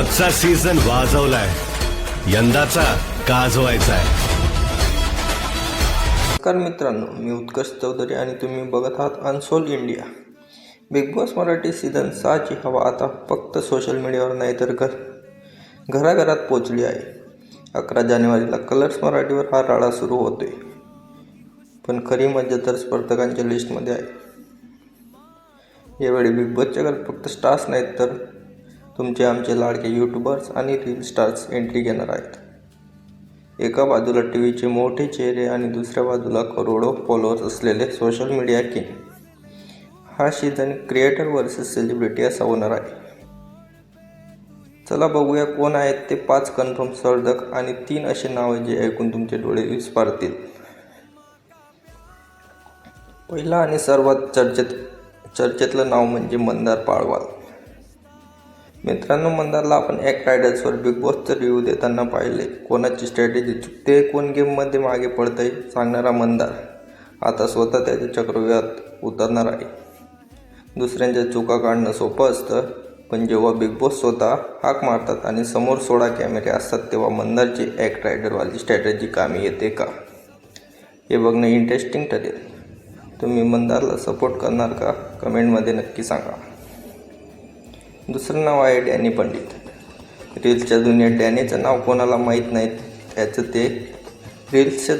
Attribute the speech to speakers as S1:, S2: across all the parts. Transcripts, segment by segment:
S1: मागचा सीझन वाजवलाय. यंदाचा गाजवायचा आहे
S2: नमस्कार मित्रांनो मी उत्कर्ष चौधरी आणि तुम्ही बघत आहात अनसोल India Bigg Boss Marathi season सहाची हवा आता फक्त सोशल मीडियावर नाही तर घर घराघरात पोचली आहे. अकरा जानेवारीला कलर्स मराठीवर हा राडा सुरू होतोय. पण खरी मजा तर स्पर्धकांच्या लिस्टमध्ये आहे. यावेळी बिग बॉसच्या घरात फक्त स्टार्स नाहीत तर तुमचे आमचे लाडके यूट्यूबर्स आणि रील स्टार्स एंट्री घेणार आहेत. एका बाजूला टी व्हीचे मोठे चेहरे आणि दुसऱ्या बाजूला करोडो फॉलोअर्स असलेले सोशल मीडिया किंग हा सीझन क्रिएटर वर्सेस सेलिब्रिटी असा होणार आहे. चला बघूया कोण आहेत ते पाच कन्फर्म स्पर्धक आणि तीन असे नावं जे ऐकून तुमचे डोळे विस्पारतील पहिला आणि सर्वात चर्चेत चर्चेतलं नाव म्हणजे मंदार पाळवाल. मित्रांनो मंदारला आपण ॲक्ट रायडर्सवर बिग बॉसचं रिव्ह्यू देताना पाहिले. कोणाची स्ट्रॅटेजी चुकते कोण गेममध्ये मागे पडतंय सांगणारा मंदार. आता स्वतः त्याच्या चक्रव्यूहात उतरणार आहे. दुसऱ्यांच्या चुका काढणं सोपं असतं पण जेव्हा बिग बॉस स्वतः हाक मारतात आणि समोर सोळा कॅमेरे असतात तेव्हा मंदारची ॲक्ट रायडरवाली स्ट्रॅटेजी कामी येते का? हे बघणं इंटरेस्टिंग ठरेल. तुम्ही मंदारला सपोर्ट करणार का? कमेंटमध्ये नक्की सांगा. दुसरं नाव आहे डॅनी पंडित. रील्सच्या दुनियेत डॅनीचं नाव कोणाला माहीत नाही त्याचं ते रील्सच्या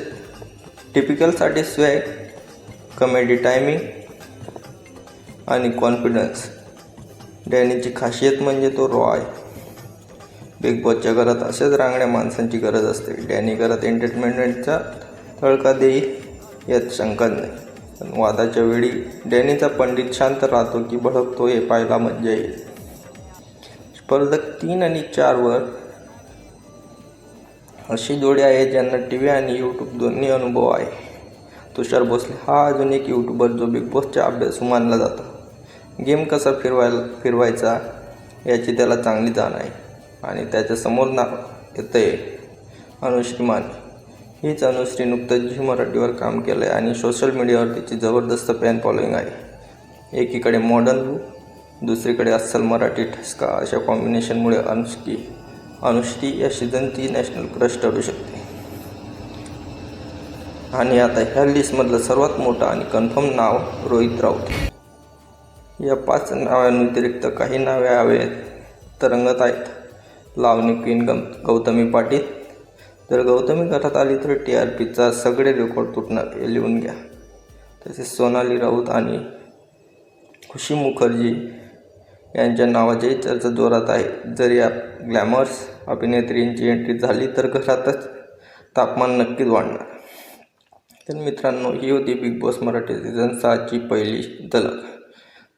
S2: टिपिकलसाठी स्वॅग कमेडी टायमिंग आणि कॉन्फिडन्स डॅनीची खासियत म्हणजे तो रॉ आहे. बिग बॉसच्या घरात अशाच रांगड्या माणसांची गरज असते. डॅनी घरात एंटरटेनमेंटचा तळका देईल यात शंका नाही. पण वादाच्या वेळी डॅनीचा पंडित शांत राहतो की भडकतो हे पाहायला मजा येईल. स्पर्धक तीन आणि चारवर अशी जोडी आहे ज्यांना टी व्ही आणि यूट्यूब दोन्ही अनुभव आहे. तुषार भोसले हा अजून एक यूट्यूबर जो बिग बॉसचा अभ्यास मानला जातो. गेम कसा फिरवायला फिरवायचा याची त्याला चांगली जाण आहे आणि त्याच्यासमोर नाव येतं आहे अनुश्री माने. हीच अनुश्री नुकतंच झी मराठीवर काम केलं आहे आणि सोशल मीडियावर तिची जबरदस्त फॅन फॉलोईंग आहे. एकीकडे मॉडर्न लूक दुसरीकडे अस्सल मराठी ठसका अशा कॉम्बिनेशनमुळे अनुष्की अनुष्की या सीझनची नॅशनल क्रश ठरू शकते. आणि आता ह्या लिस्टमधलं सर्वात मोठं आणि कन्फर्म नाव रोहित राऊत. या पाच नावांव्यतिरिक्त काही नावे हवेत तरंगत आहेत. लावणी क्वीन गम गौतमी पाटील. जर गौतमी घरात आली तर टी आर पीचा सगळे रेकॉर्ड तुटणार हे लिहून घ्या. तसेच सोनाली राऊत आणि खुशी मुखर्जी यांच्या नावाच्याही चर्चा जोरात आहे. जर या ग्लॅमर्स अभिनेत्रींची एंट्री झाली तर घरातच तापमान नक्कीच वाढणार. तर मित्रांनो ही होती बिग बॉस मराठी सीझन सहाची पहिली झलक.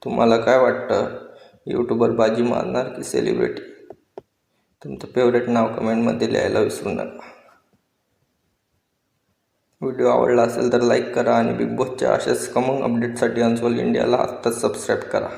S2: तुम्हाला काय वाटतं? यूट्यूबर बाजी मारणार की सेलिब्रिटी तुमचं फेवरेट नाव कमेंटमध्ये लिहायला विसरू नका. व्हिडिओ आवडला असेल तर लाईक करा आणि बिग बॉसच्या अशाच कमंग अपडेटसाठी अनसोल इंडियाला आत्ताच सबस्क्राईब करा.